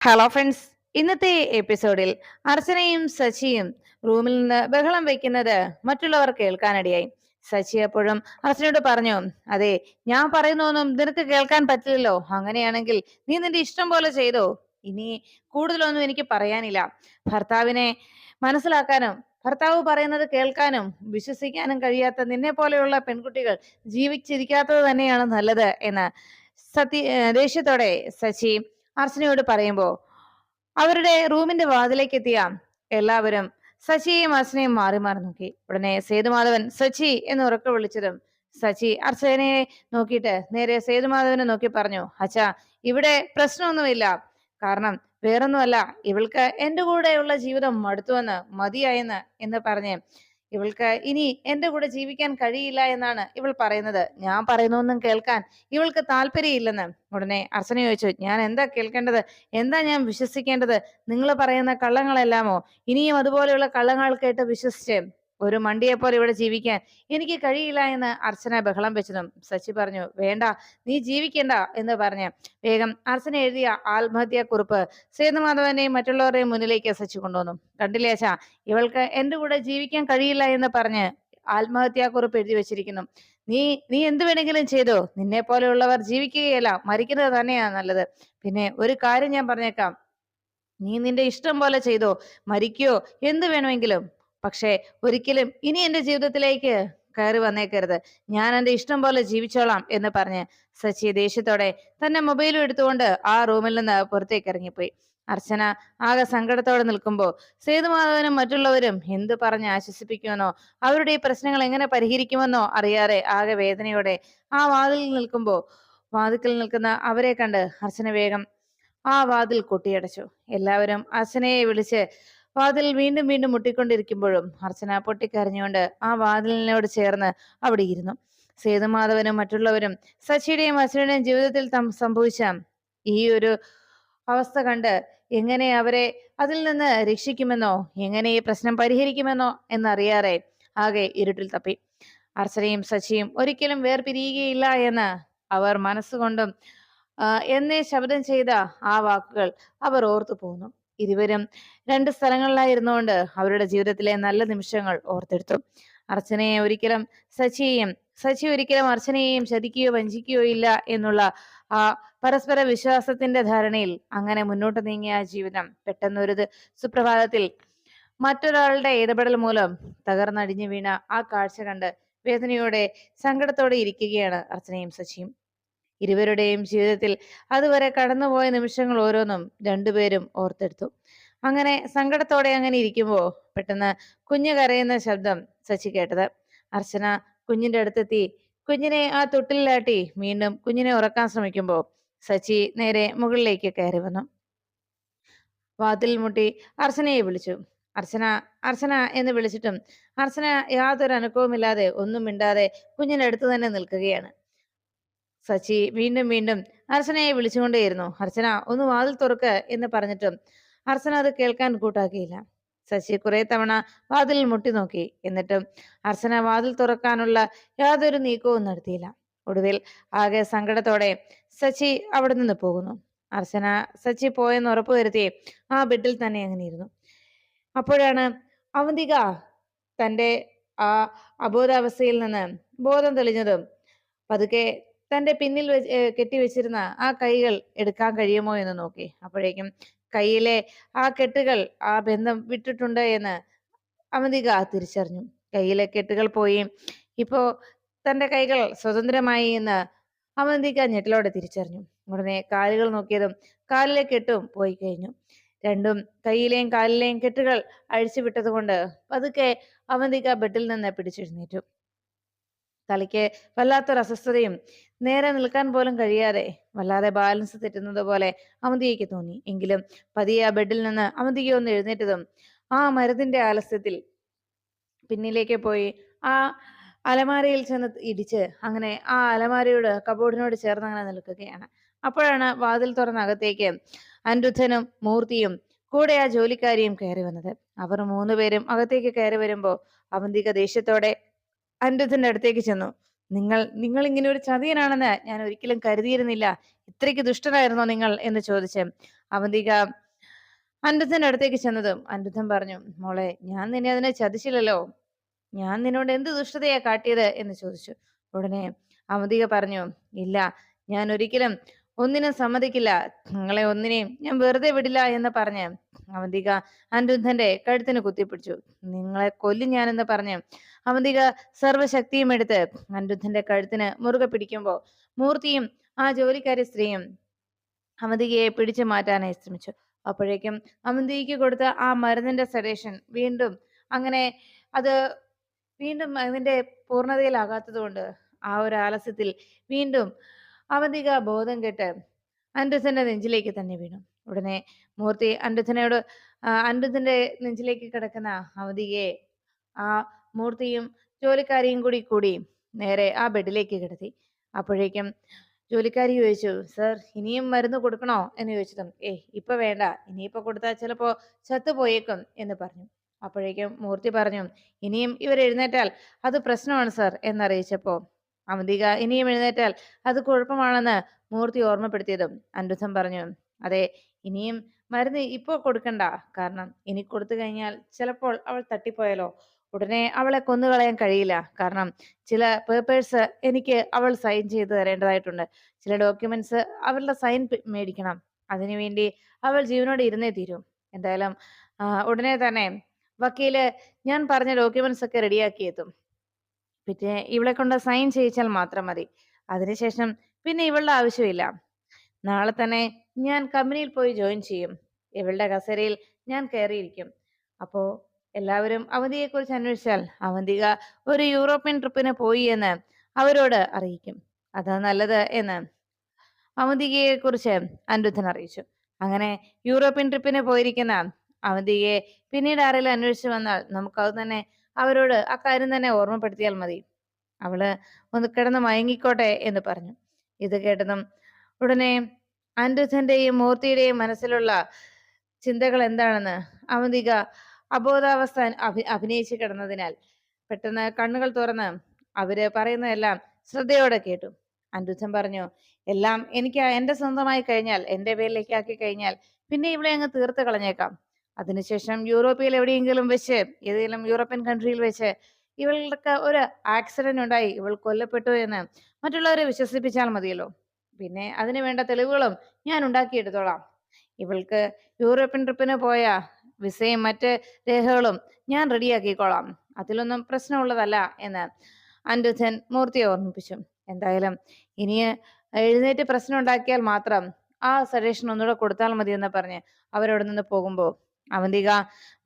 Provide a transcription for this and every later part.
Hello friends ഇന്നത്തെ എപ്പിസോഡിൽ അർച്ചനയും സച്ചിയും റൂമിൽ നിന്ന് ബഹളം വെക്കുന്നത് മറ്റുള്ളവർ കേൾക്കാനിടയായി. സച്ചി എപ്പോഴും അർച്ചനയോട് പറഞ്ഞു അതെ ഞാൻ പറയുന്നൊന്നും നിനക്ക് കേൾക്കാൻ പറ്റില്ലല്ലോ. അങ്ങനെയാണെങ്കിൽ നീ നിന്റെ ഇഷ്ടം പോലെ ചെയ്തോ. ഇനി കൂടുതലൊന്നും എനിക്ക് പറയാനില്ല. ഭർത്താവിനെ മനസ്സിലാക്കാനും ഭർത്താവ് പറയുന്നത് കേൾക്കാനും വിശ്വസിക്കാനും കഴിയാത്ത നിന്നെ പോലെയുള്ള പെൺകുട്ടികൾ ജീവിച്ചിരിക്കാത്തത് തന്നെയാണ് നല്ലത് എന്ന് സത്യ ദേഷ്യത്തോടെ സച്ചി അർച്ചനയോട് പറയുമ്പോ അവരുടെ റൂമിന്റെ വാതിലേക്ക് എത്തിയ എല്ലാവരും സച്ചിയെയും അർച്ചനയും മാറി മാറി നോക്കി. ഉടനെ സേതുമാധവൻ സച്ചി എന്ന് ഉറക്കെ വിളിച്ചതും സച്ചി അർച്ചനയെ നോക്കിയിട്ട് നേരെ സേതുമാധവനെ നോക്കി പറഞ്ഞു അച്ഛാ ഇവിടെ പ്രശ്നമൊന്നുമില്ല. കാരണം വേറൊന്നുമല്ല ഇവൾക്ക് എന്റെ കൂടെയുള്ള ജീവിതം മടുത്തുവെന്ന് മതിയായെന്ന് എന്ന് പറഞ്ഞ് ഇവൾക്ക് ഇനി എന്റെ കൂടെ ജീവിക്കാൻ കഴിയില്ല എന്നാണ് ഇവൾ പറയുന്നത്. ഞാൻ പറയുന്നൊന്നും കേൾക്കാൻ ഇവൾക്ക് താല്പര്യമില്ലെന്ന്. ഉടനെ അർച്ചന ചോദിച്ചു ഞാൻ എന്താ കേൾക്കേണ്ടത്? എന്താ ഞാൻ വിശ്വസിക്കേണ്ടത്? നിങ്ങൾ പറയുന്ന കള്ളങ്ങളെല്ലാമോ? ഇനിയും അതുപോലെയുള്ള കള്ളങ്ങൾ കേട്ട് വിശ്വസിച്ച് ഒരു മണ്ടിയെ പോലെ ഇവിടെ ജീവിക്കാൻ. എനിക്ക് കഴിയില്ല എന്ന് അർച്ചന ബഹളം വെച്ചതും സച്ചി പറഞ്ഞു വേണ്ട നീ ജീവിക്കണ്ട എന്ന് പറഞ്ഞ്. വേഗം അർച്ചന എഴുതിയ ആത്മഹത്യാ കുറിപ്പ് സേതുമാധവനെയും മറ്റുള്ളവരുടെയും മുന്നിലേക്ക് സച്ചി കൊണ്ടുവന്നു. കണ്ടില്ലേ ഇവൾക്ക് എന്റെ കൂടെ ജീവിക്കാൻ കഴിയില്ല എന്ന് പറഞ്ഞ് ആത്മഹത്യാ കുറിപ്പ് എഴുതി വെച്ചിരിക്കുന്നു. നീ നീ എന്ത് വേണമെങ്കിലും ചെയ്തോ നിന്നെ പോലെയുള്ളവർ ജീവിക്കുകയല്ല മരിക്കുന്നത് തന്നെയാണ് നല്ലത്. പിന്നെ ഒരു കാര്യം ഞാൻ പറഞ്ഞേക്കാം. നീ നിന്റെ ഇഷ്ടം പോലെ ചെയ്തോ മരിക്കോ എന്ത് വേണമെങ്കിലും. പക്ഷേ ഒരിക്കലും ഇനി എന്റെ ജീവിതത്തിലേക്ക് കയറി വന്നേക്കരുത്. ഞാൻ എന്റെ ഇഷ്ടം പോലെ ജീവിച്ചോളാം എന്ന് പറഞ്ഞ് സച്ചി ദേഷ്യത്തോടെ തന്നെ മൊബൈലും എടുത്തുകൊണ്ട് ആ റൂമിൽ നിന്ന് പുറത്തേക്ക് ഇറങ്ങിപ്പോയി. അർച്ചന ആകെ സങ്കടത്തോടെ നിൽക്കുമ്പോൾ സേതുമാധവനും മറ്റുള്ളവരും എന്തു പറഞ്ഞ് ആശ്വസിപ്പിക്കുമെന്നോ അവരുടെ ഈ പ്രശ്നങ്ങൾ എങ്ങനെ പരിഹരിക്കുമെന്നോ അറിയാതെ ആകെ വേദനയോടെ ആ വാതിൽ നിൽക്കുമ്പോൾ വാതിക്കൽ നിൽക്കുന്ന അവരെ കണ്ട് അർച്ചന വേഗം ആ വാതിൽ കൊട്ടിയടച്ചു. എല്ലാവരും അർച്ചനയെ വിളിച്ച് വാതിൽ വീണ്ടും വീണ്ടും മുട്ടിക്കൊണ്ടിരിക്കുമ്പോഴും അർച്ചന പൊട്ടിക്കരഞ്ഞുകൊണ്ട് ആ വാതിലിനോട് ചേർന്ന് അവിടെ ഇരുന്നു. സേതുമാധവനും മറ്റുള്ളവരും സച്ചിയുടെയും അച്ഛനുടെയും ജീവിതത്തിൽ സംഭവിച്ച ഈ ഒരു അവസ്ഥ കണ്ട് എങ്ങനെ അവരെ അതിൽ നിന്ന് രക്ഷിക്കുമെന്നോ എങ്ങനെ ഈ പ്രശ്നം പരിഹരിക്കുമെന്നോ എന്നറിയാതെ ആകെ ഇരുട്ടിൽ തപ്പി. അർച്ചനയും സച്ചിയും ഒരിക്കലും വേർപിരിയുകയില്ല എന്ന് അവർ മനസ്സുകൊണ്ടും എന്നേ ശബ്ദം ചെയ്ത ആ വാക്കുകൾ അവർ ഓർത്തു പോന്നു. ഇരുവരും രണ്ട് സ്ഥലങ്ങളിലായിരുന്നുകൊണ്ട് അവരുടെ ജീവിതത്തിലെ നല്ല നിമിഷങ്ങൾ ഓർത്തെടുത്തു. അർച്ചനയെ ഒരിക്കലും സച്ചിയെയും സച്ചി ഒരിക്കലും അർച്ചനയെയും ചതിക്കുകയോ വഞ്ചിക്കുകയോ ഇല്ല എന്നുള്ള ആ പരസ്പര വിശ്വാസത്തിന്റെ ധാരണയിൽ അങ്ങനെ മുന്നോട്ട് നീങ്ങിയ ആ ജീവിതം പെട്ടെന്നൊരു സുപ്രഭാതത്തിൽ മറ്റൊരാളുടെ ഇടപെടൽ മൂലം തകർന്നടിഞ്ഞു വീണ ആ കാഴ്ച കണ്ട് വേദനയോടെ സങ്കടത്തോടെ ഇരിക്കുകയാണ് അർച്ചനയും സച്ചിയും ഇരുവരുടെയും ജീവിതത്തിൽ അതുവരെ കടന്നുപോയ നിമിഷങ്ങൾ ഓരോന്നും രണ്ടുപേരും ഓർത്തെടുത്തു. അങ്ങനെ സങ്കടത്തോടെ അങ്ങനെ ഇരിക്കുമ്പോൾ പെട്ടെന്ന് കുഞ്ഞു കരയുന്ന ശബ്ദം സച്ചി കേട്ടത്. അർച്ചന കുഞ്ഞിന്റെ അടുത്തെത്തി. കുഞ്ഞിനെ ആ തൊട്ടിലാട്ടി വീണ്ടും കുഞ്ഞിനെ ഉറക്കാൻ ശ്രമിക്കുമ്പോൾ സച്ചി നേരെ മുകളിലേക്ക് കയറി വന്നു. വാതിൽ മുട്ടി അർച്ചനയെ വിളിച്ചു. അർച്ചന അർച്ചന എന്ന് വിളിച്ചിട്ടും അർച്ചന യാതൊരു അനുഭവമില്ലാതെ ഒന്നും മിണ്ടാതെ കുഞ്ഞിനടുത്ത് തന്നെ നിൽക്കുകയാണ്. സച്ചി വീണ്ടും വീണ്ടും അർച്ചനയെ വിളിച്ചുകൊണ്ടേയിരുന്നു. അർച്ചന ഒന്ന് വാതിൽ തുറക്ക് എന്ന് പറഞ്ഞിട്ടും അർച്ചന അത് കേൾക്കാൻ കൂട്ടാക്കിയില്ല. ശശി കുറെ തവണ വാതിൽ മുട്ടി നോക്കി. എന്നിട്ടും അർച്ചന വാതിൽ തുറക്കാനുള്ള യാതൊരു നീക്കവും നടത്തിയില്ല. ഒടുവിൽ ആകെ സങ്കടത്തോടെ സച്ചി അവിടെ നിന്ന് പോകുന്നു. അർച്ചന സച്ചി പോയെന്ന് ഉറപ്പുവരുത്തി ആ ബെഡിൽ തന്നെ അങ്ങനെ ഇരുന്നു. അപ്പോഴാണ് അവന്തിക തന്റെ ആ അബോധാവസ്ഥയിൽ നിന്ന് ബോധം തെളിഞ്ഞതും പതുക്കെ തന്റെ പിന്നിൽ കെട്ടി വെച്ചിരുന്ന ആ കൈകൾ എടുക്കാൻ കഴിയുമോ എന്ന് നോക്കി. അപ്പോഴേക്കും കയ്യിലെ ആ കെട്ടുകൾ ആ ബന്ധം വിട്ടിട്ടുണ്ട് എന്ന് അവന്തിക തിരിച്ചറിഞ്ഞു. കയ്യിലെ കെട്ടുകൾ പോയി. ഇപ്പോ തന്റെ കൈകൾ സ്വതന്ത്രമായി എന്ന് അവന്തിക ഞെട്ടിലോടെ തിരിച്ചറിഞ്ഞു. ഉടനെ കാലുകൾ നോക്കിയതും കാലിലെ കെട്ടും പോയി കഴിഞ്ഞു. രണ്ടും കയ്യിലെയും കാലിലെയും കെട്ടുകൾ അഴിച്ചു വിട്ടതുകൊണ്ട് പതുക്കെ അവന്തിക ബെഡിൽ നിന്ന് പിടിച്ചെഴുന്നേറ്റു. തലയ്ക്ക് വല്ലാത്തൊരു അസ്വസ്ഥതയും നേരെ നിൽക്കാൻ പോലും കഴിയാതെ വല്ലാതെ ബാലൻസ് തെറ്റുന്നത് പോലെ അവന്തികയ്ക്ക് തോന്നി. എങ്കിലും പതിയെ ആ ബെഡിൽ നിന്ന് അവന്തിക ഒന്ന് എഴുന്നേറ്റതും ആ മരുന്നിന്റെ ആലസ്യത്തിൽ പിന്നിലേക്ക് പോയി ആ അലമാരയിൽ ചെന്ന് ഇടിച്ച് അങ്ങനെ ആ അലമാരയോട് കബോർഡിനോട് ചേർന്ന് അങ്ങനെ നിൽക്കുകയാണ്. അപ്പോഴാണ് വാതിൽ തുറന്ന അകത്തേക്ക് അനിരുദ്ധനും മൂർത്തിയും കൂടെ ആ ജോലിക്കാരിയും കയറി വന്നത്. അവർ മൂന്നുപേരും അകത്തേക്ക് കയറി വരുമ്പോ അവന്തിക ദേഷ്യത്തോടെ അനിരുദ്ധന്റെ അടുത്തേക്ക് ചെന്നു. നിങ്ങൾ നിങ്ങൾ ഇങ്ങനെ ഒരു ചതിയനാണെന്ന് ഞാൻ ഒരിക്കലും കരുതിയിരുന്നില്ല. ഇത്രയ്ക്ക് ദുഷ്ടനായിരുന്നോ നിങ്ങൾ? എന്ന് ചോദിച്ച് അവന്തിക അനിരുദ്ധന്റെ അടുത്തേക്ക് ചെന്നതും അനിരുദ്ധൻ പറഞ്ഞു മോളെ ഞാൻ നിന്നെ അതിനെ ചതിച്ചില്ലല്ലോ. ഞാൻ നിന്നോട് എന്ത് ദുഷ്ടതയാ കാട്ടിയത്? എന്ന് ചോദിച്ചു. ഉടനെ അവന്തിക പറഞ്ഞു ഇല്ല ഞാൻ ഒരിക്കലും ഒന്നിനും സമ്മതിക്കില്ല. നിങ്ങളെ ഒന്നിനെയും ഞാൻ വെറുതെ വിടില്ല എന്ന് പറഞ്ഞ് അവന്തിക അനിരുദ്ധന്റെ കഴുത്തിന് കുത്തിപ്പിടിച്ചു. നിങ്ങളെ കൊല്ലും ഞാനെന്ന് പറഞ്ഞു അവന്തിക സർവശക്തിയും എടുത്ത് അനിരുദ്ധന്റെ കഴുത്തിന് മുറുകെ പിടിക്കുമ്പോൾ മൂർത്തിയും ആ ജോലിക്കാരി സ്ത്രീയും അവന്തികയെ പിടിച്ചു മാറ്റാനായി ശ്രമിച്ചു. അപ്പോഴേക്കും അവന്തിക്ക് കൊടുത്ത ആ മരുന്നിന്റെ സഡേഷൻ വീണ്ടും അങ്ങനെ അത് വീണ്ടും അതിന്റെ പൂർണതയിലാകാത്തതുകൊണ്ട് ആ ഒരു ആലസ്യത്തിൽ വീണ്ടും അവന്തിക ബോധം കെട്ട് അനിരുദ്ധന്റെ നെഞ്ചിലേക്ക് തന്നെ വീണു. ഉടനെ മൂർത്തി അനിരുദ്ധനോട് അനിരുദ്ധന്റെ നെഞ്ചിലേക്ക് കിടക്കുന്ന അവധിയെ ആ മൂർത്തിയും ജോലിക്കാരിയും കൂടി കൂടി നേരെ ആ ബെഡിലേക്ക് കിടത്തി. അപ്പോഴേക്കും ജോലിക്കാരി ചോദിച്ചു സർ ഇനിയും മരുന്ന് കൊടുക്കണോ? എന്ന് ചോദിച്ചതും ഏ ഇപ്പൊ വേണ്ട ഇനിയിപ്പോ കൊടുത്താൽ ചിലപ്പോ ചത്തുപോയേക്കും എന്ന് പറഞ്ഞു. അപ്പോഴേക്കും മൂർത്തി പറഞ്ഞു ഇനിയും ഇവർ എഴുന്നേറ്റാൽ അത് പ്രശ്നമാണ് സർ എന്നറിയിച്ചപ്പോ അമിതിക ഇനിയും എഴുന്നേറ്റാൽ അത് കുഴപ്പമാണെന്ന് മൂർത്തി ഓർമ്മപ്പെടുത്തിയതും അനിരുദ്ധം പറഞ്ഞു അതെ ഇനിയും മരുന്ന് ഇപ്പോൾ കൊടുക്കണ്ട. കാരണം ഇനി കൊടുത്തു കഴിഞ്ഞാൽ ചിലപ്പോൾ അവൾ തട്ടിപ്പോയാലോ? ഉടനെ അവളെ കൊന്നുകളയാൻ കഴിയില്ല. കാരണം ചില പേപ്പേഴ്സ് എനിക്ക് അവൾ സൈൻ ചെയ്ത് തരേണ്ടതായിട്ടുണ്ട്. ചില ഡോക്യുമെന്റ്സ് അവരുടെ സൈൻ മേടിക്കണം. അതിനുവേണ്ടി അവൾ ജീവനോട് ഇരുന്നേ തീരും. എന്തായാലും ഉടനെ തന്നെ വക്കീൽ ഞാൻ പറഞ്ഞ ഡോക്യുമെന്റ്സ് ഒക്കെ റെഡിയാക്കി എത്തും. പിന്നെ ഇവളെ കൊണ്ട് സൈൻ ചെയ്യിച്ചാൽ മാത്രം മതി. അതിനുശേഷം പിന്നെ ഇവളുടെ ആവശ്യമില്ല. നാളെ തന്നെ ഞാൻ കമ്പനിയിൽ പോയി ജോയിൻ ചെയ്യും. ഇവളുടെ കസേരയിൽ ഞാൻ കയറിയിരിക്കും അപ്പോ എല്ലാവരും അവന്തിയെക്കുറിച്ച് അന്വേഷിച്ചാൽ അവന്തിക ഒരു യൂറോപ്യൻ ട്രിപ്പിന് പോയി എന്ന് അവരോട് അറിയിക്കും. അതാ നല്ലത് എന്ന് അവന്തികയെ കുറിച്ച് അനിരുദ്ധൻ അറിയിച്ചു. അങ്ങനെ യൂറോപ്യൻ ട്രിപ്പിന് പോയിരിക്കുന്ന അവന്തികയെ പിന്നീട് ആരെങ്കിലും അന്വേഷിച്ചു വന്നാൽ നമുക്കത് തന്നെ അവരോട് അക്കാര്യം തന്നെ ഓർമ്മപ്പെടുത്തിയാൽ മതി. അവൾ ഒന്ന് കിടന്ന് മയങ്ങിക്കോട്ടെ എന്ന് പറഞ്ഞു. ഇത് കേട്ടതും ഉടനെ അനിരുദ്ധന്റെയും മൂർത്തിയുടെയും മനസ്സിലുള്ള ചിന്തകൾ എന്താണെന്ന് അവന്തിക അബോധാവസ്ഥ അഭി അഭിനയിച്ചു കിടന്നതിനാൽ പെട്ടെന്ന് കണ്ണുകൾ തുറന്ന് അവർ പറയുന്നതെല്ലാം ശ്രദ്ധയോടെ കേട്ടു. അനിരുദ്ധൻ പറഞ്ഞു എല്ലാം എനിക്ക് എന്റെ സ്വന്തമായി കഴിഞ്ഞാൽ എന്റെ പേരിലേക്ക് ആക്കി കഴിഞ്ഞാൽ പിന്നെ ഇവിടെ അങ്ങ് തീർത്ത് കളഞ്ഞേക്കാം. അതിനുശേഷം യൂറോപ്പിൽ എവിടെയെങ്കിലും വെച്ച് ഏതെങ്കിലും യൂറോപ്യൻ കൺട്രിയിൽ വെച്ച് ഇവൾക്ക് ഒരു ആക്സിഡന്റ് ഉണ്ടായി ഇവൾ കൊല്ലപ്പെട്ടു എന്ന് മറ്റുള്ളവരെ വിശ്വസിപ്പിച്ചാൽ മതിയല്ലോ. പിന്നെ അതിന് വേണ്ട തെളിവുകളും ഞാൻ ഉണ്ടാക്കിയെടുത്തോളാം. ഇവൾക്ക് യൂറോപ്യൻ ട്രിപ്പിന് പോയ വിസയും മറ്റ് രേഖകളും ഞാൻ റെഡിയാക്കിക്കോളാം. അതിലൊന്നും പ്രശ്നമുള്ളതല്ല എന്ന് അനിരുദ്ധൻ മൂർത്തിയെ ഓർമ്മിപ്പിച്ചു. എന്തായാലും ഇനി എഴുന്നേറ്റ് പ്രശ്നം ഉണ്ടാക്കിയാൽ മാത്രം ആ സജഷൻ ഒന്നുകൂടെ കൊടുത്താൽ മതി എന്ന് പറഞ്ഞ് അവരോട് നിന്ന് പോകുമ്പോൾ അവന്തിക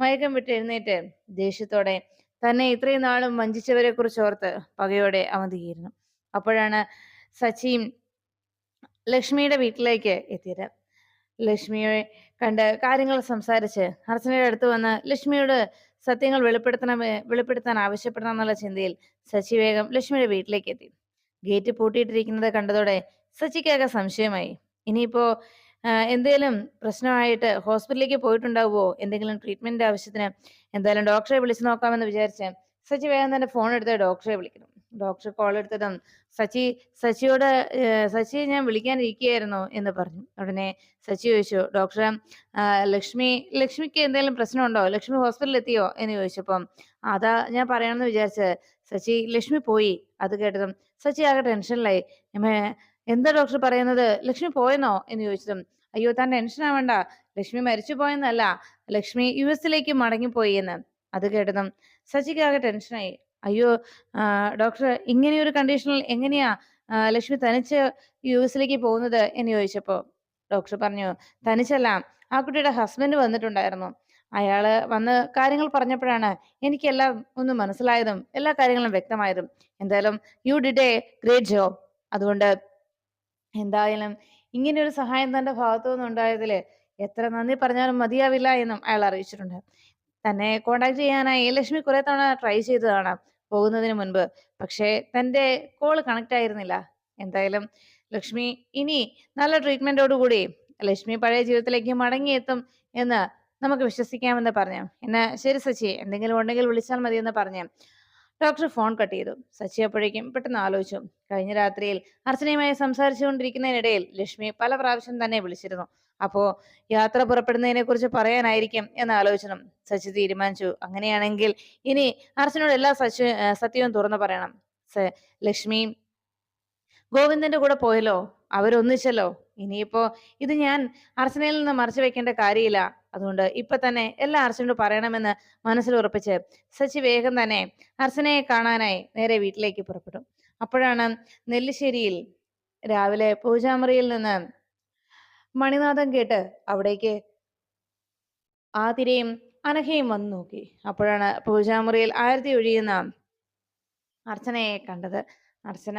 മയക്കം വിട്ട് എഴുന്നേറ്റ് ദേഷ്യത്തോടെ തന്നെ ഇത്രയും നാളും വഞ്ചിച്ചവരെ കുറിച്ച് ഓർത്ത് പകയോടെ അവന്തികയിരുന്നു. അപ്പോഴാണ് സച്ചിയും ലക്ഷ്മിയുടെ വീട്ടിലേക്ക് എത്തിയത്. ലക്ഷ്മിയെ കണ്ട് കാര്യങ്ങൾ സംസാരിച്ച് അർച്ചനയുടെ അടുത്ത് വന്ന് ലക്ഷ്മിയോട് സത്യങ്ങൾ വെളിപ്പെടുത്തണം വെളിപ്പെടുത്താൻ ആവശ്യപ്പെടണം എന്നുള്ള ചിന്തയിൽ സച്ചി വേഗം ലക്ഷ്മിയുടെ വീട്ടിലേക്ക് എത്തി. ഗേറ്റ് പൂട്ടിയിട്ടിരിക്കുന്നത് കണ്ടതോടെ സച്ചിക്കാകെ സംശയമായി. ഇനിയിപ്പോ എന്തെങ്കിലും പ്രശ്നമായിട്ട് ഹോസ്പിറ്റലിലേക്ക് പോയിട്ടുണ്ടാവുമോ? എന്തെങ്കിലും ട്രീറ്റ്മെന്റ് ആവശ്യത്തിന് എന്തായാലും ഡോക്ടറെ വിളിച്ചു നോക്കാമെന്ന് വിചാരിച്ച് സച്ചി വേഗം തന്നെ ഫോൺ എടുത്ത് ഡോക്ടറെ വിളിക്കണം ഡോക്ടർ കോൾ എടുത്തതും സച്ചി സച്ചിയോട് സച്ചിയെ ഞാൻ വിളിക്കാനിരിക്കുകയായിരുന്നു എന്ന് പറഞ്ഞു. ഉടനെ സച്ചി ചോദിച്ചു ഡോക്ടർ ലക്ഷ്മി ലക്ഷ്മിക്ക് എന്തെങ്കിലും പ്രശ്നമുണ്ടോ? ലക്ഷ്മി ഹോസ്പിറ്റലിൽ എത്തിയോ? എന്ന് ചോദിച്ചപ്പം അതാ ഞാൻ പറയണമെന്ന് വിചാരിച്ച് സച്ചി ലക്ഷ്മി പോയി. അത് കേട്ടതും സച്ചി ആകെ ടെൻഷനിലായി എന്താ ഡോക്ടർ പറയുന്നത്? ലക്ഷ്മി പോയെന്നോ? എന്ന് ചോദിച്ചതും അയ്യോ താൻ ടെൻഷൻ ആവണ്ട. ലക്ഷ്മി മരിച്ചു പോയെന്നല്ല. ലക്ഷ്മി യു എസിലേക്ക് മടങ്ങിപ്പോയി എന്ന്. അത് കേട്ടതും സച്ചിക്ക് ആകെ ടെൻഷനായി അയ്യോ ഡോക്ടർ ഇങ്ങനെയൊരു കണ്ടീഷനിൽ എങ്ങനെയാ ലക്ഷ്മി തനിച്ച് യു എസിലേക്ക് പോകുന്നത് എന്ന് ചോദിച്ചപ്പോ ഡോക്ടർ പറഞ്ഞു തനിച്ചല്ല ആ കുട്ടിയുടെ ഹസ്ബൻഡ് വന്നിട്ടുണ്ടായിരുന്നു. അയാൾ വന്ന് കാര്യങ്ങൾ പറഞ്ഞപ്പോഴാണ് എനിക്കെല്ലാം ഒന്ന് മനസ്സിലായതും എല്ലാ കാര്യങ്ങളും വ്യക്തമായതും. എന്തായാലും you did a great job അതുകൊണ്ട് എന്തായാലും ഇങ്ങനെ ഒരു സഹായം തന്റെ ഭാഗത്തു നിന്നുണ്ടായതിൽ എത്ര നന്ദി പറഞ്ഞാലും മതിയാവില്ല എന്നും അയാൾ അറിയിച്ചിട്ടുണ്ട്. തന്നെ കോണ്ടാക്ട് ചെയ്യാനായി ലക്ഷ്മി കുറെ തവണ ട്രൈ ചെയ്തതാണ്. പോകുന്നതിന് മുൻപ്. പക്ഷേ തന്റെ കോൾ കണക്ട് ആയിരുന്നില്ല എന്തായാലും ലക്ഷ്മി ഇനി നല്ല ട്രീറ്റ്മെന്റോടുകൂടി ലക്ഷ്മി പഴയ ജീവിതത്തിലേക്ക് മടങ്ങിയെത്തും എന്ന് നമുക്ക് വിശ്വസിക്കാമെന്ന് പറഞ്ഞു. എന്നെ ശരി സച്ചി എന്തെങ്കിലും ഉണ്ടെങ്കിൽ വിളിച്ചാൽ മതി എന്ന് പറഞ്ഞു. ഡോക്ടർ ഫോൺ കട്ട് ചെയ്തു. സച്ചി അപ്പോഴേക്കും പെട്ടെന്ന് ആലോചിച്ചു. കഴിഞ്ഞ രാത്രിയിൽ അർച്ചനയുമായി സംസാരിച്ചുകൊണ്ടിരിക്കുന്നതിനിടയിൽ ലക്ഷ്മി പല പ്രാവശ്യം തന്നെ വിളിച്ചിരുന്നു. അപ്പോ യാത്ര പുറപ്പെടുന്നതിനെ കുറിച്ച് പറയാനായിരിക്കും എന്ന് ആലോചിക്കണം സച്ചി തീരുമാനിച്ചു. അങ്ങനെയാണെങ്കിൽ ഇനി അർച്ചനോട് എല്ലാ സച്ചു സത്യവും തുറന്നു പറയണം. ലക്ഷ്മി ഗോവിന്ദന്റെ കൂടെ പോയല്ലോ? അവരൊന്നിച്ചല്ലോ? ഇനിയിപ്പോ ഇത് ഞാൻ അർച്ചനയിൽ നിന്ന് മറച്ചു വെക്കേണ്ട കാര്യമില്ല. അതുകൊണ്ട് ഇപ്പൊ തന്നെ എല്ലാ അർച്ചനോട് പറയണമെന്ന് മനസ്സിൽ ഉറപ്പിച്ച് സച്ചി വേഗം തന്നെ അർച്ചനയെ കാണാനായി നേരെ വീട്ടിലേക്ക് പുറപ്പെട്ടു. അപ്പോഴാണ് നെല്ലിശ്ശേരിയിൽ രാവിലെ പൂജാമുറിയിൽ നിന്ന് മണിനാഥം കേട്ട് അവിടേക്ക് ആതിരയും അനഘയും വന്നു നോക്കി. അപ്പോഴാണ് പൂജാമുറിയിൽ ആരതി ഒഴിയുന്ന അർച്ചനയെ കണ്ടത്. അർച്ചന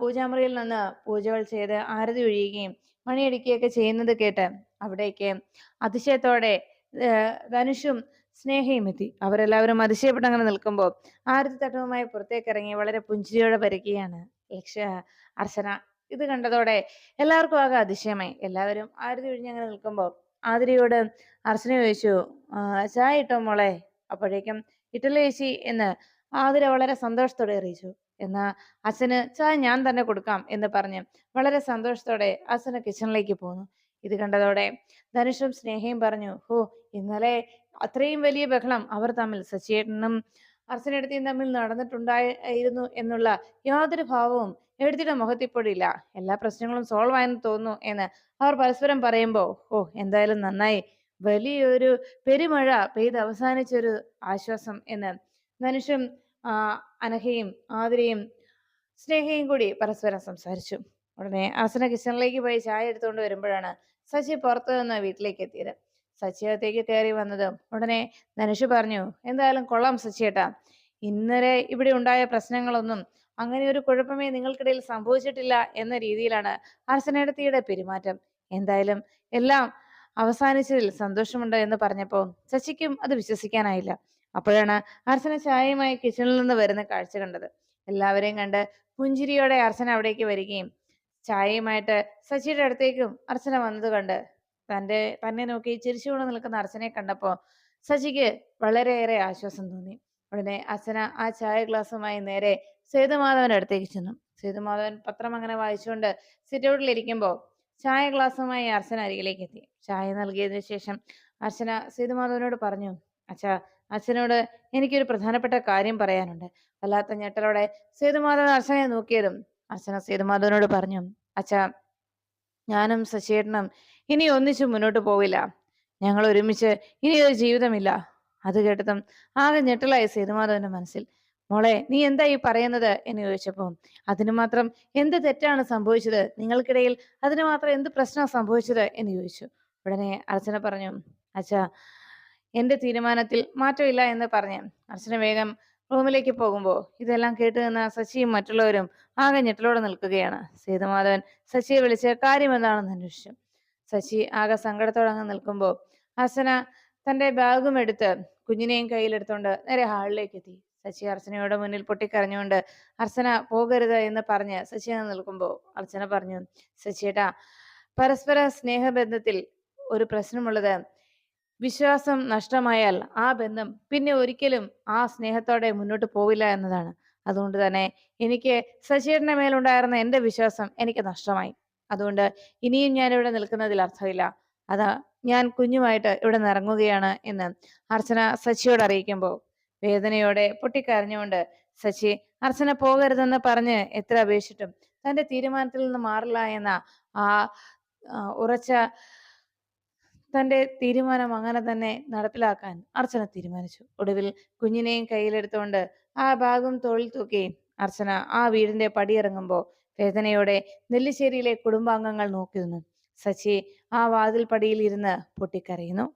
പൂജാമുറിയിൽ നിന്ന് പൂജകൾ ചെയ്ത് ആരതി ഒഴിയുകയും മണിയടിക്കുകയൊക്കെ ചെയ്യുന്നത് കേട്ട് അവിടേക്ക് അതിശയത്തോടെ ധനുഷും സ്നേഹയും എത്തി. അവരെല്ലാവരും അതിശയപ്പെട്ടങ്ങനെ നിൽക്കുമ്പോൾ ആരതി തട്ടവുമായി പുറത്തേക്ക് ഇറങ്ങി വളരെ പുഞ്ചിരിയോടെ വരികയാണ് ലക്ഷ്യ അർച്ചന ഇത് കണ്ടതോടെ എല്ലാവർക്കും ആകെ അതിശയമായി. എല്ലാവരും ആരതി ഒഴിഞ്ഞങ്ങനെ നിൽക്കുമ്പോൾ ആതിരയോട് അർച്ചന ചോദിച്ചു ചായ ഇട്ടോ മോളെ? അപ്പോഴേക്കും ഇട്ടല്ലേ ചേച്ചി എന്ന് ആതിര വളരെ സന്തോഷത്തോടെ അറിയിച്ചു. എന്നാ അച്ഛന് ചായ ഞാൻ തന്നെ കൊടുക്കാം എന്ന് പറഞ്ഞ് വളരെ സന്തോഷത്തോടെ അച്ഛന് കിച്ചണിലേക്ക് പോന്നു. ഇത് കണ്ടതോടെ ധനുഷും സ്നേഹയും പറഞ്ഞു ഹോ ഇന്നലെ അത്രയും വലിയ ബഹളം അവർ തമ്മിൽ. സച്ചിയേട്ടനും അർച്ചനെടുത്തിയും തമ്മിൽ നടന്നിട്ടുണ്ടായിരുന്നു എന്നുള്ള യാതൊരു ഭാവവും എഴുത്തിയുടെ മുഖത്തിപ്പോഴില്ല എല്ലാ പ്രശ്നങ്ങളും സോൾവ് ആയെന്ന് തോന്നുന്നു എന്ന് അവർ പരസ്പരം പറയുമ്പോൾ ഓ എന്തായാലും നന്നായി. വലിയൊരു പെരുമഴ പെയ്ത് അവസാനിച്ചൊരു ആശ്വാസം എന്ന് മനുഷ്യൻ അനഘയും ആതിരയും സ്നേഹയും കൂടി പരസ്പരം സംസാരിച്ചു. ഉടനെ അർച്ചന കിച്ചണിലേക്ക് പോയി ചായ എടുത്തുകൊണ്ട് വരുമ്പോഴാണ് സച്ചി പുറത്തു നിന്ന് വീട്ടിലേക്ക് എത്തിയത്. സച്ചി അകത്തേക്ക് കയറി വന്നത്. ഉടനെ ധനുഷ് പറഞ്ഞു എന്തായാലും കൊള്ളാം സച്ചിയേട്ടാ. ഇന്നലെ ഇവിടെ ഉണ്ടായ പ്രശ്നങ്ങളൊന്നും അങ്ങനെ ഒരു കുഴപ്പമേ നിങ്ങൾക്കിടയിൽ സംഭവിച്ചിട്ടില്ല എന്ന രീതിയിലാണ് അർച്ചനയുടെ പെരുമാറ്റം. എന്തായാലും എല്ലാം അവസാനിച്ചതിൽ സന്തോഷമുണ്ട് എന്ന് പറഞ്ഞപ്പോൾ ശശിക്കും അത് വിശ്വസിക്കാനായില്ല. അപ്പോഴാണ് അർച്ചന ചായയുമായി കിച്ചണിൽ നിന്ന് വരുന്ന കാഴ്ച കണ്ടത്. എല്ലാവരെയും കണ്ട് പുഞ്ചിരിയോടെ അർച്ചന അവിടേക്ക് വരികയും ചായയുമായിട്ട് ശശിയുടെ അടുത്തേക്കും അർച്ചന വന്നത് കണ്ട് തന്റെ തന്നെ നോക്കി ചിരിച്ചുകൊണ്ട് നിൽക്കുന്ന അർച്ചനയെ കണ്ടപ്പോ സച്ചിക്ക് വളരെയേറെ ആശ്വാസം തോന്നി. ഉടനെ അർച്ചന ആ ചായ ഗ്ലാസുമായി നേരെ സേതുമാധവന്റെ അടുത്തേക്ക് ചെന്നു. സേതുമാധവൻ പത്രം അങ്ങനെ വായിച്ചുകൊണ്ട് സിറ്റൗട്ടിൽ ഇരിക്കുമ്പോൾ ചായ ഗ്ലാസുമായി അർച്ചന അരികിലേക്ക് എത്തി. ചായ നൽകിയതിനു ശേഷം അർച്ചന സേതുമാധവനോട് പറഞ്ഞു അച്ഛാ അച്ഛനോട് എനിക്കൊരു പ്രധാനപ്പെട്ട കാര്യം പറയാനുണ്ട്. വല്ലാത്ത ഞെട്ടലോടെ സേതുമാധവൻ അർച്ചനയെ നോക്കിയതും അർച്ചന സേതുമാധവനോട് പറഞ്ഞു അച്ഛാ ഞാനും ശശിയേട്ടനും ഇനി ഒന്നിച്ച് മുന്നോട്ട് പോവില്ല. ഞങ്ങൾ ഒരുമിച്ച് ഇനി ഒരു ജീവിതമില്ല. അത് കേട്ടതും ആകെ ഞെട്ടലായി സേതുമാധവന്റെ മനസ്സിൽ. മോളെ നീ എന്താ ഈ പറയുന്നത്? എന്ന് ചോദിച്ചപ്പോ അതിനു മാത്രം എന്ത് തെറ്റാണ് സംഭവിച്ചത്? നിങ്ങൾക്കിടയിൽ അതിനു മാത്രം എന്ത് പ്രശ്നമാണ് സംഭവിച്ചത്? എന്ന് ചോദിച്ചു. ഉടനെ അർച്ചന പറഞ്ഞു അച്ഛാ എന്റെ തീരുമാനത്തിൽ മാറ്റമില്ല എന്ന് പറഞ്ഞ് അർച്ചന വേഗം റൂമിലേക്ക് പോകുമ്പോൾ ഇതെല്ലാം കേട്ട് നിന്ന ശശിയും മറ്റുള്ളവരും ആകെ ഞെട്ടലോടെ നിൽക്കുകയാണ്. സേതുമാധവൻ ശശിയെ വിളിച്ച് കാര്യം എന്താണെന്ന് അന്വേഷിച്ചു. ശശി ആകെ സങ്കടത്തോടെ അങ്ങ് നിൽക്കുമ്പോൾ തന്റെ ബാഗും എടുത്ത് കുഞ്ഞിനെയും കയ്യിലെടുത്തോണ്ട് നേരെ ഹാളിലേക്ക് എത്തി. ശശി അർച്ചനയോട് മുന്നിൽ പൊട്ടിക്കരഞ്ഞുകൊണ്ട് അർച്ചന പോകരുത് എന്ന് പറഞ്ഞ് ശശി അങ്ങ് നിൽക്കുമ്പോൾ അർച്ചന പറഞ്ഞു ശശിയേട്ടാ പരസ്പര സ്നേഹബന്ധത്തിൽ ഒരു പ്രശ്നമുള്ളത് വിശ്വാസം നഷ്ടമായാൽ ആ ബന്ധം പിന്നെ ഒരിക്കലും ആ സ്നേഹത്തോടെ മുന്നോട്ട് പോവില്ല എന്നതാണ്. അതുകൊണ്ട് തന്നെ എനിക്ക് സച്ചേട്ടന്റെ മേലുണ്ടായിരുന്ന എന്റെ വിശ്വാസം എനിക്ക് നഷ്ടമായി. അതുകൊണ്ട് ഇനിയും ഞാൻ ഇവിടെ നിൽക്കുന്നതിൽ അർത്ഥമില്ല. അതാ ഞാൻ കുഞ്ഞുമായിട്ട് ഇവിടെ നിറങ്ങുകയാണ് എന്ന് അർച്ചന സച്ചിയോട് അറിയിക്കുമ്പോൾ വേദനയോടെ പൊട്ടിക്കരഞ്ഞുകൊണ്ട് സച്ചി അർച്ചന പോകരുതെന്ന് പറഞ്ഞ് എത്ര അപേക്ഷിച്ചിട്ടും തന്റെ തീരുമാനത്തിൽ നിന്ന് മാറില്ല എന്ന ആ ഉറച്ച തന്റെ തീരുമാനം അങ്ങനെ തന്നെ നടപ്പിലാക്കാൻ അർച്ചന തീരുമാനിച്ചു. ഒടുവിൽ കുഞ്ഞിനെയും കയ്യിലെടുത്തുകൊണ്ട് ആ ഭാഗം തോളിൽ തൂക്കി അർച്ചന ആ വീടിന്റെ പടിയിറങ്ങുമ്പോൾ വേദനയോടെ നെല്ലിശ്ശേരിയിലെ കുടുംബാംഗങ്ങൾ നോക്കി നിന്നു. സച്ചി ആ വാതിൽപ്പടിയിൽ ഇരുന്ന് പൊട്ടിക്കരയുന്നു.